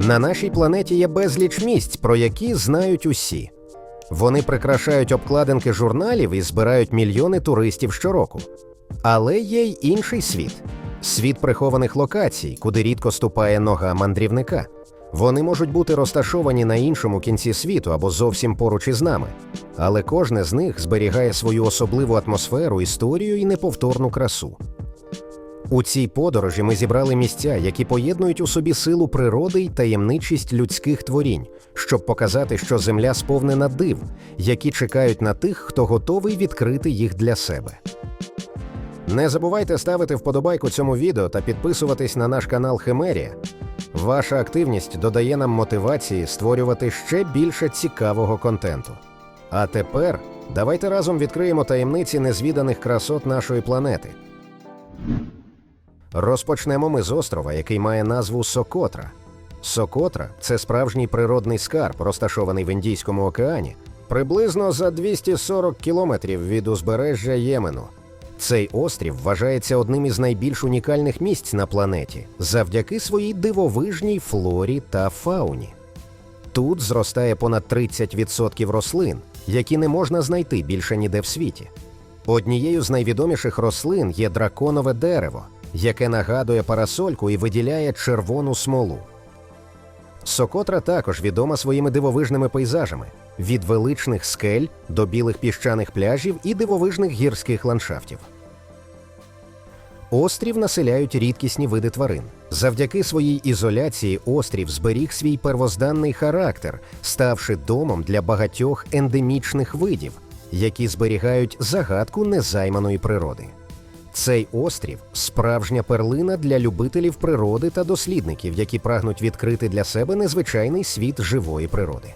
На нашій планеті є безліч місць, про які знають усі. Вони прикрашають обкладинки журналів і збирають мільйони туристів щороку. Але є й інший світ світ прихованих локацій, куди рідко ступає нога мандрівника. Вони можуть бути розташовані на іншому кінці світу або зовсім поруч із нами, але кожне з них зберігає свою особливу атмосферу, історію і неповторну красу. У цій подорожі ми зібрали місця, які поєднують у собі силу природи й таємничість людських творінь, щоб показати, що земля сповнена див, які чекають на тих, хто готовий відкрити їх для себе. Не забувайте ставити вподобайку цьому відео та підписуватись на наш канал Химерія. Ваша активність додає нам мотивації створювати ще більше цікавого контенту. А тепер давайте разом відкриємо таємниці незвіданих красот нашої планети. Розпочнемо ми з острова, який має назву Сокотра. Сокотра це справжній природний скарб, розташований в Індійському океані, приблизно за 240 кілометрів від узбережжя Ємену. Цей острів вважається одним із найбільш унікальних місць на планеті завдяки своїй дивовижній флорі та фауні. Тут зростає понад 30% рослин, які не можна знайти більше ніде в світі. Однією з найвідоміших рослин є драконове дерево, яке нагадує парасольку і виділяє червону смолу. Сокотра також відома своїми дивовижними пейзажами від величних скель до білих піщаних пляжів і дивовижних гірських ландшафтів. Острів населяють рідкісні види тварин. Завдяки своїй ізоляції острів зберіг свій первозданний характер, ставши домом для багатьох ендемічних видів, які зберігають загадку незайманої природи. Цей острів справжня перлина для любителів природи та дослідників, які прагнуть відкрити для себе незвичайний світ живої природи.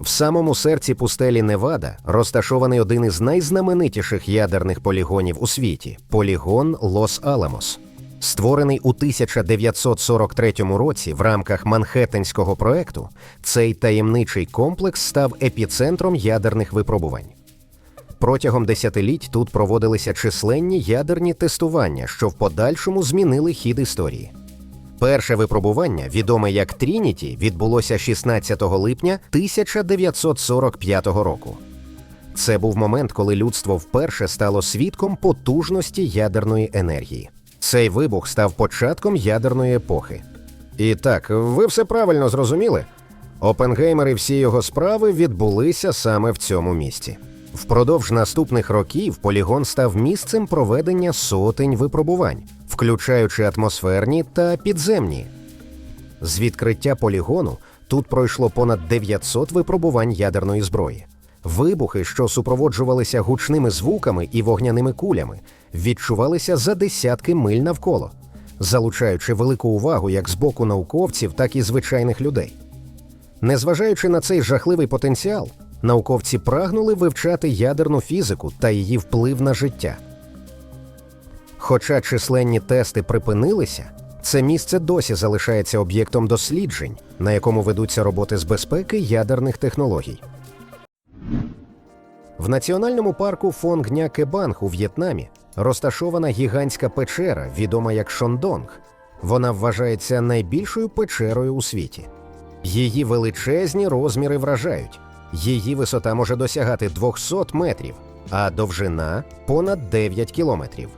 В самому серці пустелі Невада розташований один із найзнаменитіших ядерних полігонів у світі полігон Лос-Аламос. Створений у 1943 році в рамках Манхеттенського проекту, цей таємничий комплекс став епіцентром ядерних випробувань. Протягом десятиліть тут проводилися численні ядерні тестування, що в подальшому змінили хід історії. Перше випробування, відоме як Трініті, відбулося 16 липня 1945 року. Це був момент, коли людство вперше стало свідком потужності ядерної енергії. Цей вибух став початком ядерної епохи. І так, ви все правильно зрозуміли. Опенгеймер і всі його справи відбулися саме в цьому місці. Впродовж наступних років полігон став місцем проведення сотень випробувань, включаючи атмосферні та підземні. З відкриття полігону тут пройшло понад 900 випробувань ядерної зброї. Вибухи, що супроводжувалися гучними звуками і вогняними кулями, відчувалися за десятки миль навколо, залучаючи велику увагу як з боку науковців, так і звичайних людей. Незважаючи на цей жахливий потенціал, науковці прагнули вивчати ядерну фізику та її вплив на життя. Хоча численні тести припинилися, це місце досі залишається об'єктом досліджень, на якому ведуться роботи з безпеки ядерних технологій. В національному парку Фонгня Кебанг у В'єтнамі розташована гігантська печера, відома як Шондонг. Вона вважається найбільшою печерою у світі. Її величезні розміри вражають. Її висота може досягати 200 метрів, а довжина понад 9 кілометрів.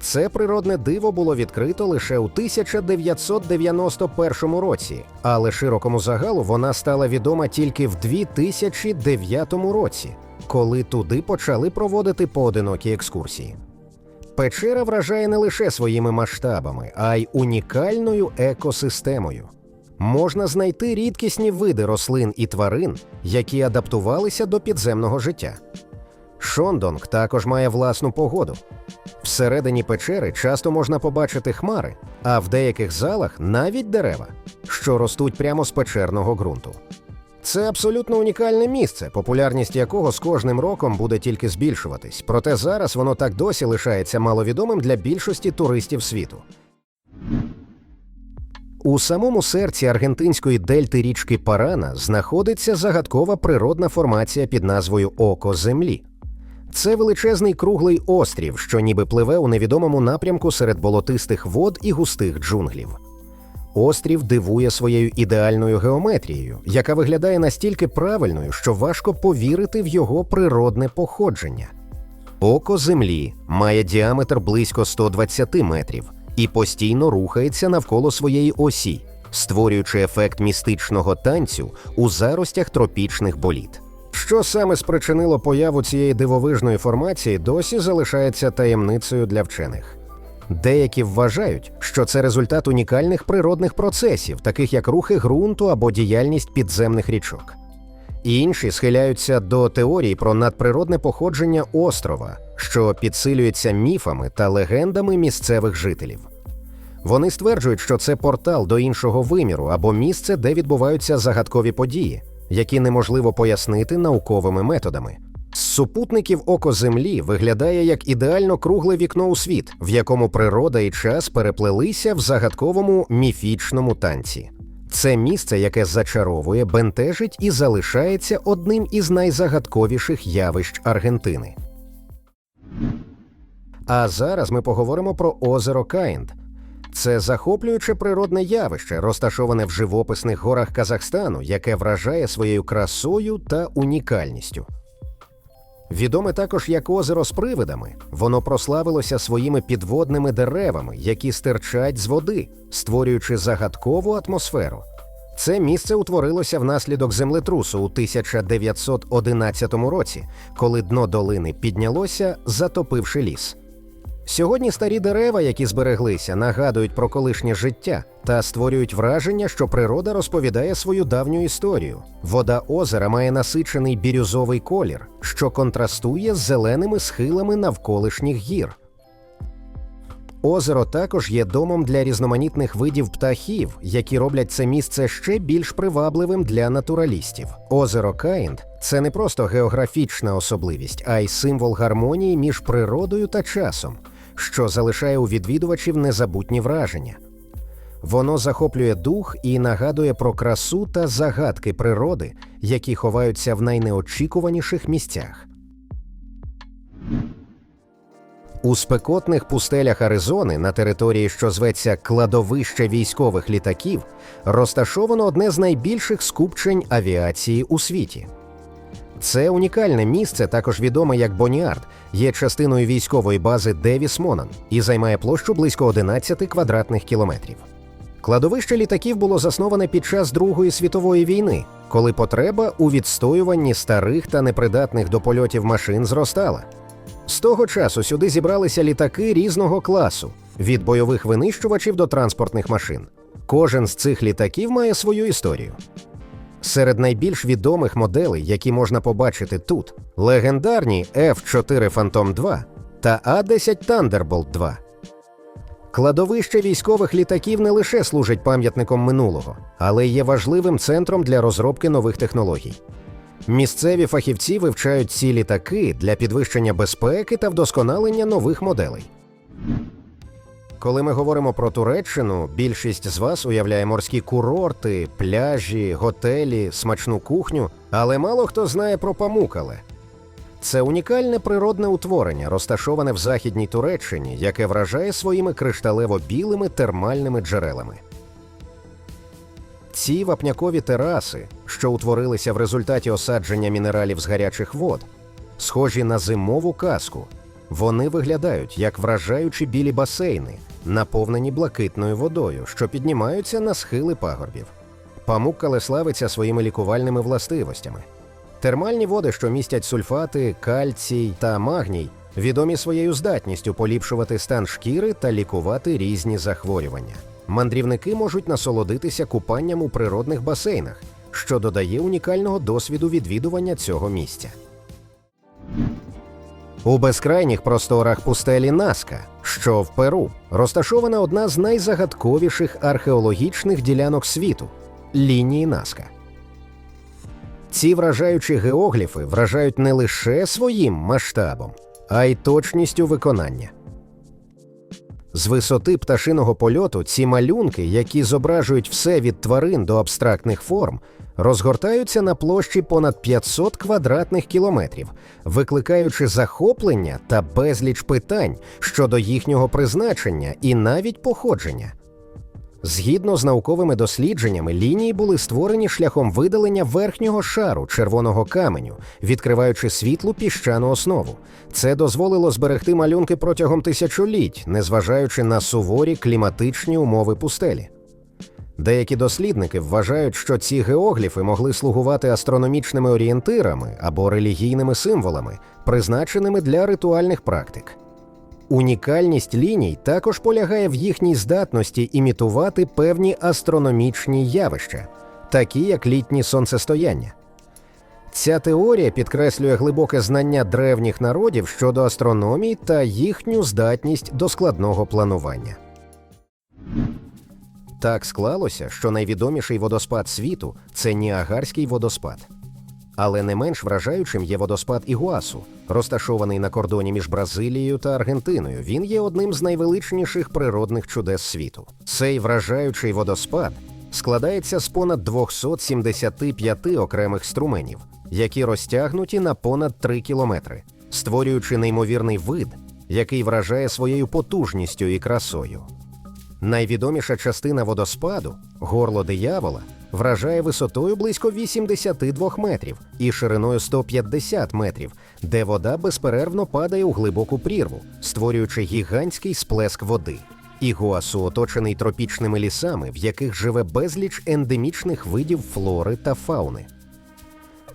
Це природне диво було відкрито лише у 1991 році, але широкому загалу вона стала відома тільки в 2009 році, коли туди почали проводити поодинокі екскурсії. Печера вражає не лише своїми масштабами, а й унікальною екосистемою. Можна знайти рідкісні види рослин і тварин, які адаптувалися до підземного життя. Шондонг також має власну погоду. Всередині печери часто можна побачити хмари, а в деяких залах навіть дерева, що ростуть прямо з печерного ґрунту. Це абсолютно унікальне місце, популярність якого з кожним роком буде тільки збільшуватись. Проте зараз воно так досі лишається маловідомим для більшості туристів світу. У самому серці аргентинської дельти річки Парана знаходиться загадкова природна формація під назвою Око Землі. Це величезний круглий острів, що ніби пливе у невідомому напрямку серед болотистих вод і густих джунглів. Острів дивує своєю ідеальною геометрією, яка виглядає настільки правильною, що важко повірити в його природне походження. Око Землі має діаметр близько 120 метрів і постійно рухається навколо своєї осі, створюючи ефект містичного танцю у заростях тропічних боліт. Що саме спричинило появу цієї дивовижної формації, досі залишається таємницею для вчених. Деякі вважають, що це результат унікальних природних процесів, таких як рухи ґрунту або діяльність підземних річок. Інші схиляються до теорії про надприродне походження острова, що підсилюється міфами та легендами місцевих жителів. Вони стверджують, що це портал до іншого виміру або місце, де відбуваються загадкові події, які неможливо пояснити науковими методами. З супутників око Землі виглядає як ідеально кругле вікно у світ, в якому природа і час переплелися в загадковому міфічному танці. Це місце, яке зачаровує, бентежить і залишається одним із найзагадковіших явищ Аргентини. А зараз ми поговоримо про озеро Каїнд. Це захоплююче природне явище, розташоване в живописних горах Казахстану, яке вражає своєю красою та унікальністю. Відоме також як озеро з привидами, воно прославилося своїми підводними деревами, які стирчать з води, створюючи загадкову атмосферу. Це місце утворилося внаслідок землетрусу у 1911 році, коли дно долини піднялося, затопивши ліс. Сьогодні старі дерева, які збереглися, нагадують про колишнє життя та створюють враження, що природа розповідає свою давню історію. Вода озера має насичений бірюзовий колір, що контрастує з зеленими схилами навколишніх гір. Озеро також є домом для різноманітних видів птахів, які роблять це місце ще більш привабливим для натуралістів. Озеро Каїнд це не просто географічна особливість, а й символ гармонії між природою та часом, що залишає у відвідувачів незабутні враження. Воно захоплює дух і нагадує про красу та загадки природи, які ховаються в найнеочікуваніших місцях. У спекотних пустелях Аризони на території, що зветься кладовище військових літаків, розташовано одне з найбільших скупчень авіації у світі. Це унікальне місце, також відоме як Боніард, є частиною військової бази Девіс Монан і займає площу близько 11 квадратних кілометрів. Кладовище літаків було засноване під час Другої світової війни, коли потреба у відстоюванні старих та непридатних до польотів машин зростала. З того часу сюди зібралися літаки різного класу від бойових винищувачів до транспортних машин. Кожен з цих літаків має свою історію. Серед найбільш відомих моделей, які можна побачити тут, легендарні F4 Phantom 2 та A10 Thunderbolt 2. Кладовище військових літаків не лише служить пам'ятником минулого, але й є важливим центром для розробки нових технологій. Місцеві фахівці вивчають ці літаки для підвищення безпеки та вдосконалення нових моделей. Коли ми говоримо про Туреччину, більшість з вас уявляє морські курорти, пляжі, готелі, смачну кухню, але мало хто знає про Памукале. Це унікальне природне утворення, розташоване в західній Туреччині, яке вражає своїми кришталево-білими термальними джерелами. Ці вапнякові тераси, що утворилися в результаті осадження мінералів з гарячих вод, схожі на зимову казку. Вони виглядають як вражаючі білі басейни, наповнені блакитною водою, що піднімаються на схили пагорбів. Памуккале славиться своїми лікувальними властивостями. Термальні води, що містять сульфати, кальцій та магній, відомі своєю здатністю поліпшувати стан шкіри та лікувати різні захворювання. Мандрівники можуть насолодитися купанням у природних басейнах, що додає унікального досвіду відвідування цього місця. У безкрайніх просторах пустелі Наска, що в Перу, розташована одна з найзагадковіших археологічних ділянок світу лінії Наска. Ці вражаючі геогліфи вражають не лише своїм масштабом, а й точністю виконання. З висоти пташиного польоту ці малюнки, які зображують все від тварин до абстрактних форм, розгортаються на площі понад 500 квадратних кілометрів, викликаючи захоплення та безліч питань щодо їхнього призначення і навіть походження. Згідно з науковими дослідженнями, лінії були створені шляхом видалення верхнього шару червоного каменю, відкриваючи світлу піщану основу. Це дозволило зберегти малюнки протягом тисячоліть, незважаючи на суворі кліматичні умови пустелі. Деякі дослідники вважають, що ці геогліфи могли слугувати астрономічними орієнтирами або релігійними символами, призначеними для ритуальних практик. Унікальність ліній також полягає в їхній здатності імітувати певні астрономічні явища, такі як літні сонцестояння. Ця теорія підкреслює глибоке знання древніх народів щодо астрономії та їхню здатність до складного планування. Так склалося, що найвідоміший водоспад світу це Ніагарський водоспад. Але не менш вражаючим є водоспад Ігуасу, розташований на кордоні між Бразилією та Аргентиною. Він є одним з найвеличніших природних чудес світу. Цей вражаючий водоспад складається з понад 275 окремих струменів, які розтягнуті на понад 3 кілометри, створюючи неймовірний вид, який вражає своєю потужністю і красою. Найвідоміша частина водоспаду горло диявола вражає висотою близько 82 метрів і шириною 150 метрів, де вода безперервно падає у глибоку прірву, створюючи гігантський сплеск води. Ігуасу оточений тропічними лісами, в яких живе безліч ендемічних видів флори та фауни.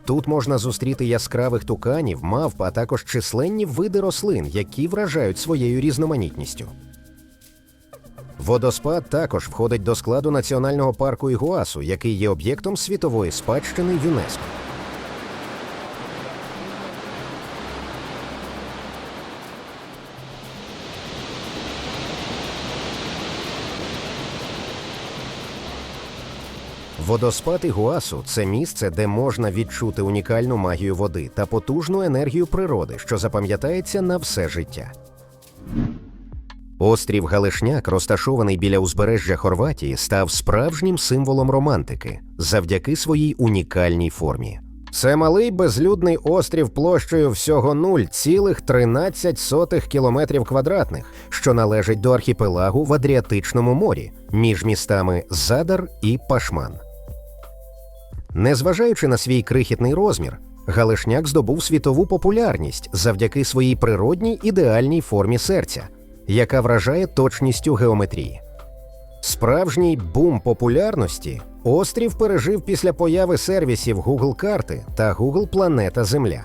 Тут можна зустріти яскравих туканів, мавп, а також численні види рослин, які вражають своєю різноманітністю. Водоспад також входить до складу національного парку Ігуасу, який є об'єктом світової спадщини ЮНЕСКО. Водоспад Ігуасу це місце, де можна відчути унікальну магію води та потужну енергію природи, що запам'ятається на все життя. Острів Галишняк, розташований біля узбережжя Хорватії, став справжнім символом романтики завдяки своїй унікальній формі. Це малий безлюдний острів площею всього 0,13 кілометрів квадратних, що належить до архіпелагу в Адріатичному морі між містами Задар і Пашман. Незважаючи на свій крихітний розмір, Галишняк здобув світову популярність завдяки своїй природній ідеальній формі серця, яка вражає точністю геометрії. Справжній бум популярності острів пережив після появи сервісів Google карти та Google Планета Земля.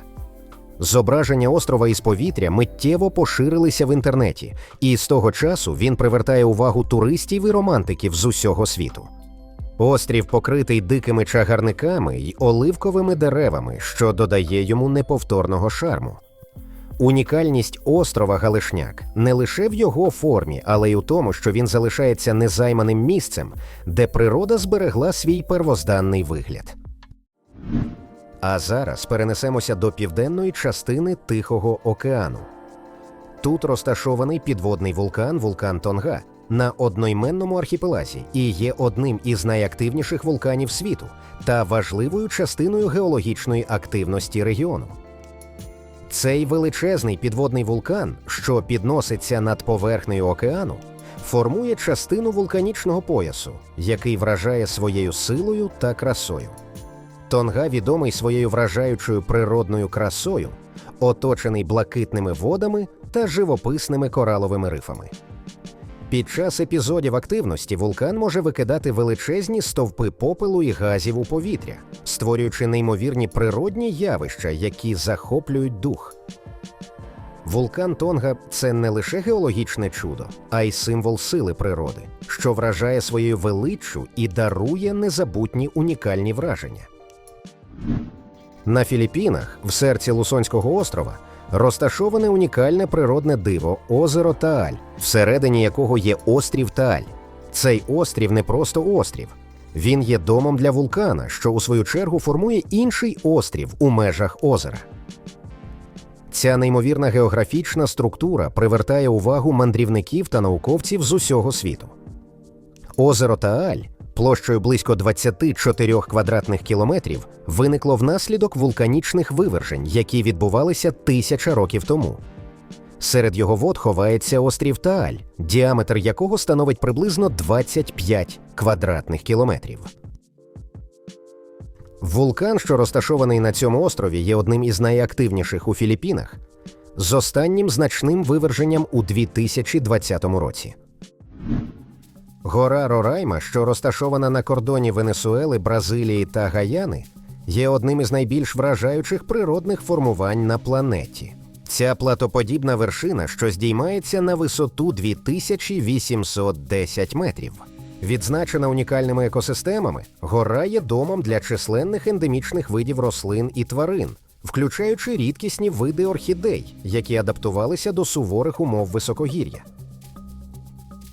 Зображення острова із повітря миттєво поширилися в інтернеті, і з того часу він привертає увагу туристів і романтиків з усього світу. Острів покритий дикими чагарниками й оливковими деревами, що додає йому неповторного шарму. Унікальність острова Галишняк не лише в його формі, але й у тому, що він залишається незайманим місцем, де природа зберегла свій первозданний вигляд. А зараз перенесемося до південної частини Тихого океану. Тут розташований підводний вулкан вулкан Тонга на одноіменному архіпелазі і є одним із найактивніших вулканів світу та важливою частиною геологічної активності регіону. Цей величезний підводний вулкан, що підноситься над поверхнею океану, формує частину вулканічного поясу, який вражає своєю силою та красою. Тонга відомий своєю вражаючою природною красою, оточений блакитними водами та живописними кораловими рифами. Під час епізодів активності вулкан може викидати величезні стовпи попелу і газів у повітря, створюючи неймовірні природні явища, які захоплюють дух. Вулкан Тонга це не лише геологічне чудо, а й символ сили природи, що вражає своєю величчю і дарує незабутні унікальні враження. На Філіппінах, в серці Лусонського острова, розташоване унікальне природне диво озеро Тааль, всередині якого є острів Тааль. Цей острів не просто острів, він є домом для вулкана, що у свою чергу формує інший острів у межах озера. Ця неймовірна географічна структура привертає увагу мандрівників та науковців з усього світу. Озеро Тааль площею близько 24 квадратних кілометрів виникло внаслідок вулканічних вивержень, які відбувалися тисяча років тому. Серед його вод ховається острів Тааль, діаметр якого становить приблизно 25 квадратних кілометрів. Вулкан, що розташований на цьому острові, є одним із найактивніших у Філіппінах, з останнім значним виверженням у 2020 році. Гора Рорайма, що розташована на кордоні Венесуели, Бразилії та Гаяни, є одним із найбільш вражаючих природних формувань на планеті. Ця платоподібна вершина, що здіймається на висоту 2810 метрів. Відзначена унікальними екосистемами, гора є домом для численних ендемічних видів рослин і тварин, включаючи рідкісні види орхідей, які адаптувалися до суворих умов високогір'я.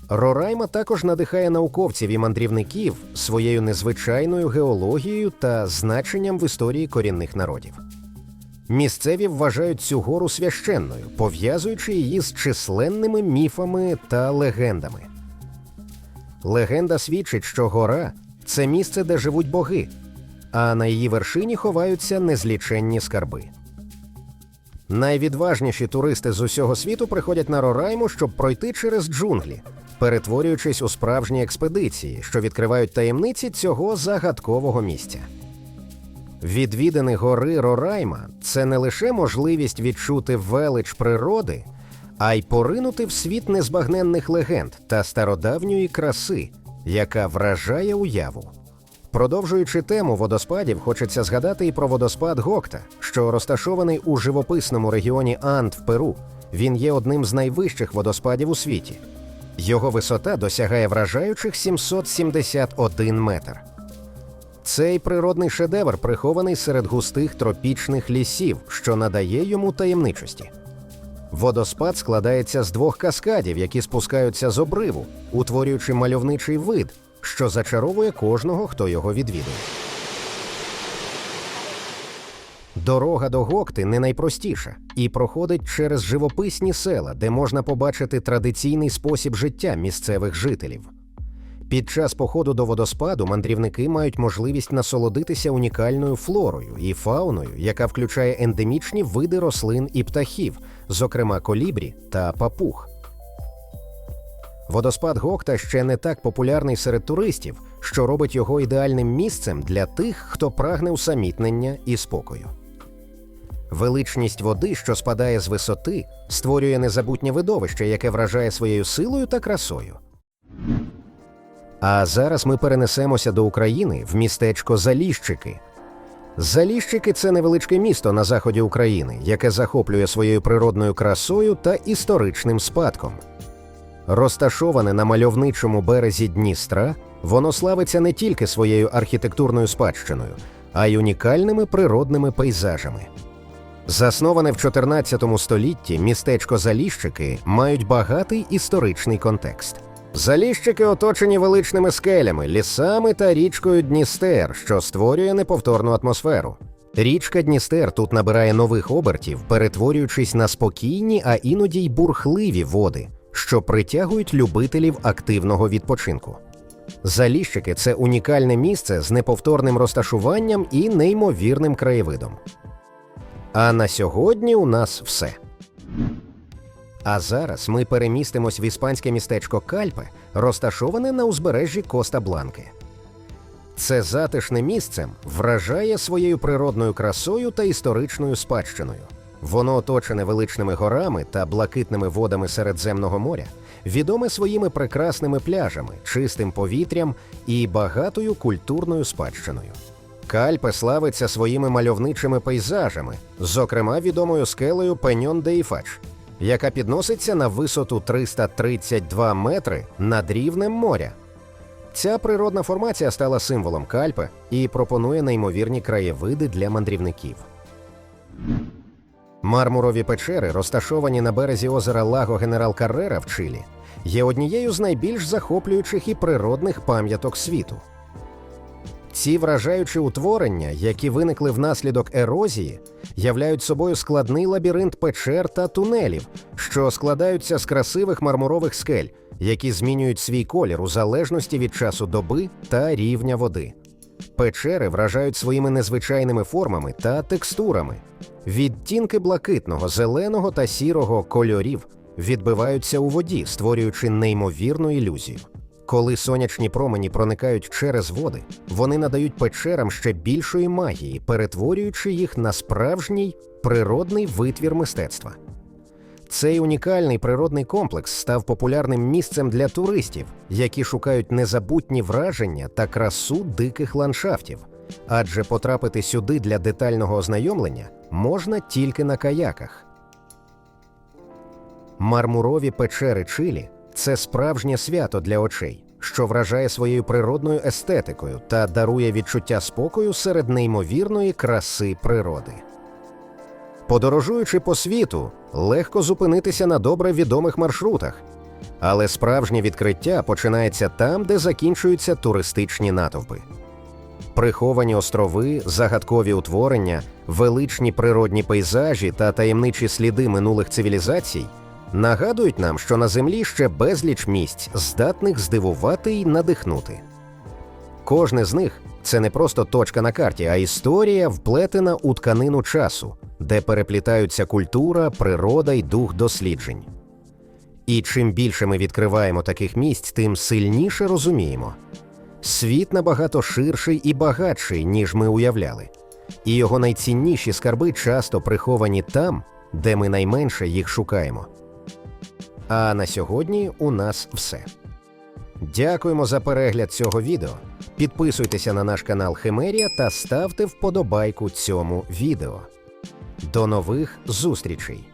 Рорайма також надихає науковців і мандрівників своєю незвичайною геологією та значенням в історії корінних народів. Місцеві вважають цю гору священною, пов'язуючи її з численними міфами та легендами. Легенда свідчить, що гора це місце, де живуть боги, а на її вершині ховаються незліченні скарби. Найвідважніші туристи з усього світу приходять на Рорайму, щоб пройти через джунглі, перетворюючись у справжні експедиції, що відкривають таємниці цього загадкового місця. Відвідини гори Рорайма це не лише можливість відчути велич природи, а й поринути в світ незбагненних легенд та стародавньої краси, яка вражає уяву. Продовжуючи тему водоспадів, хочеться згадати і про водоспад Гокта, що розташований у живописному регіоні Анд в Перу. Він є одним з найвищих водоспадів у світі. Його висота досягає вражаючих 771 метр. Цей природний шедевр прихований серед густих тропічних лісів, що надає йому таємничості. Водоспад складається з двох каскадів, які спускаються з обриву, утворюючи мальовничий вид, що зачаровує кожного, хто його відвідує. Дорога до Гокти не найпростіша і проходить через живописні села, де можна побачити традиційний спосіб життя місцевих жителів. Під час походу до водоспаду мандрівники мають можливість насолодитися унікальною флорою і фауною, яка включає ендемічні види рослин і птахів, зокрема колібрі та папуг. Водоспад Гокта ще не так популярний серед туристів, що робить його ідеальним місцем для тих, хто прагне усамітнення і спокою. Величність води, що спадає з висоти, створює незабутнє видовище, яке вражає своєю силою та красою. А зараз ми перенесемося до України в містечко Заліщики. Заліщики це невеличке місто на заході України, яке захоплює своєю природною красою та історичним спадком. Розташоване на мальовничому березі Дністра, воно славиться не тільки своєю архітектурною спадщиною, а й унікальними природними пейзажами. Засноване в 14 столітті містечко Заліщики мають багатий історичний контекст. Заліщики оточені величними скелями, лісами та річкою Дністер, що створює неповторну атмосферу. Річка Дністер тут набирає нових обертів, перетворюючись на спокійні, а іноді й бурхливі води, що притягують любителів активного відпочинку. Заліщики це унікальне місце з неповторним розташуванням і неймовірним краєвидом. А на сьогодні у нас все. А зараз ми перемістимось в іспанське містечко Кальпе, розташоване на узбережжі Коста Бланки. Це затишне місце вражає своєю природною красою та історичною спадщиною. Воно оточене величними горами та блакитними водами Середземного моря, відоме своїми прекрасними пляжами, чистим повітрям і багатою культурною спадщиною. Кальпе славиться своїми мальовничими пейзажами, зокрема відомою скелею Пеньон де Іфач, яка підноситься на висоту 332 метри над рівнем моря. Ця природна формація стала символом Кальпе і пропонує неймовірні краєвиди для мандрівників. Мармурові печери, розташовані на березі озера Лаго Генерал Каррера в Чилі, є однією з найбільш захоплюючих і природних пам'яток світу. Ці вражаючі утворення, які виникли внаслідок ерозії, являють собою складний лабіринт печер та тунелів, що складаються з красивих мармурових скель, які змінюють свій колір у залежності від часу доби та рівня води. Печери вражають своїми незвичайними формами та текстурами. Відтінки блакитного, зеленого та сірого кольорів відбиваються у воді, створюючи неймовірну ілюзію. Коли сонячні промені проникають через води, вони надають печерам ще більшої магії, перетворюючи їх на справжній природний витвір мистецтва. Цей унікальний природний комплекс став популярним місцем для туристів, які шукають незабутні враження та красу диких ландшафтів. Адже потрапити сюди для детального ознайомлення можна тільки на каяках. Мармурові печери Чилі це справжнє свято для очей, що вражає своєю природною естетикою та дарує відчуття спокою серед неймовірної краси природи. Подорожуючи по світу, легко зупинитися на добре відомих маршрутах. Але справжнє відкриття починається там, де закінчуються туристичні натовпи. Приховані острови, загадкові утворення, величні природні пейзажі та таємничі сліди минулих цивілізацій нагадують нам, що на землі ще безліч місць, здатних здивувати й надихнути. Кожне з них це не просто точка на карті, а історія, вплетена у тканину часу, де переплітаються культура, природа й дух досліджень. І чим більше ми відкриваємо таких місць, тим сильніше розуміємо. Світ набагато ширший і багатший, ніж ми уявляли, і його найцінніші скарби часто приховані там, де ми найменше їх шукаємо. А на сьогодні у нас все. Дякуємо за перегляд цього відео. Підписуйтеся на наш канал Химерія та ставте вподобайку цьому відео. До нових зустрічей!